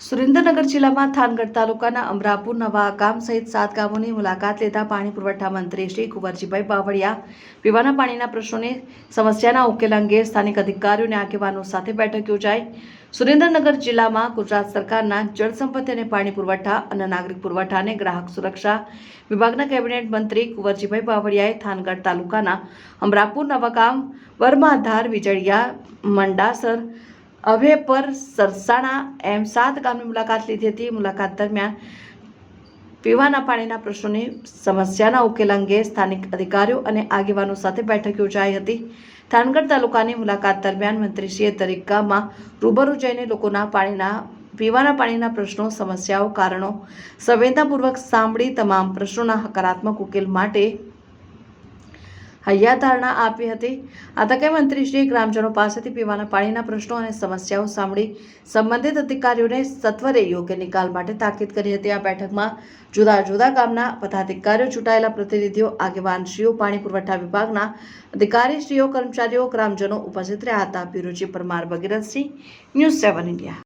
સુરેન્દ્રનગર જિલ્લામાં થાનગઢ તાલુકાના અમરાપુર નવા ગામ સહિત સાત ગામોની મુલાકાત લેતા પાણી પુરવઠા મંત્રી શ્રી કુંવરજીભાઈ બાવળિયા પીવાના પાણીના પ્રશ્નોને સમસ્યાના ઉકેલ અંગે સ્થાનિક અધિકારીઓ અને આગેવાનો સાથે બેઠક યોજાઈ. સુરેન્દ્રનગર જિલ્લામાં ગુજરાત સરકારના જળ સંપત્તિ અને પાણી પુરવઠા અને નાગરિક પુરવઠા અને ગ્રાહક સુરક્ષા વિભાગના કેબિનેટ મંત્રી કુંવરજીભાઈ બાવળિયાએ થાનગઢ તાલુકાના અમરાપુર નવાગામ વર્માધાર વિજળિયા મંડાસર અભયપર સરસાણા એમ સાત ગામની મુલાકાત લીધી હતી. મુલાકાત દરમિયાન પીવાના પાણીના પ્રશ્નોની સમસ્યાના ઉકેલ અંગે સ્થાનિક અધિકારીઓ અને આગેવાનો સાથે બેઠક યોજાઈ હતી. થાનગઢ તાલુકાની મુલાકાત દરમિયાન મંત્રીશ્રીએ દરેક ગામમાં રૂબરૂ જઈને લોકોના પાણીના, પીવાના પાણીના પ્રશ્નો, સમસ્યાઓ, કારણો સંવેદનાપૂર્વક સાંભળી તમામ પ્રશ્નોના હકારાત્મક ઉકેલ માટે હૈયાધારણા આપી હતી. આ તકે મંત્રીશ્રીએ ગ્રામજનો પાસેથી પીવાના પાણીના પ્રશ્નો અને સમસ્યાઓ સાંભળી સંબંધિત અધિકારીઓને સત્વરે યોગ્ય નિકાલ માટે તાકીદ કરી હતી. આ બેઠકમાં જુદા જુદા ગામના પદાધિકારીઓ ચૂંટાયેલા પ્રતિનિધિઓ, આગેવાનશ્રીઓ, પાણી પુરવઠા વિભાગના અધિકારીશ્રીઓ, કર્મચારીઓ, ગ્રામજનો ઉપસ્થિત રહ્યા હતા. Bureau chief Parmar Bhagirathsinh news seven India.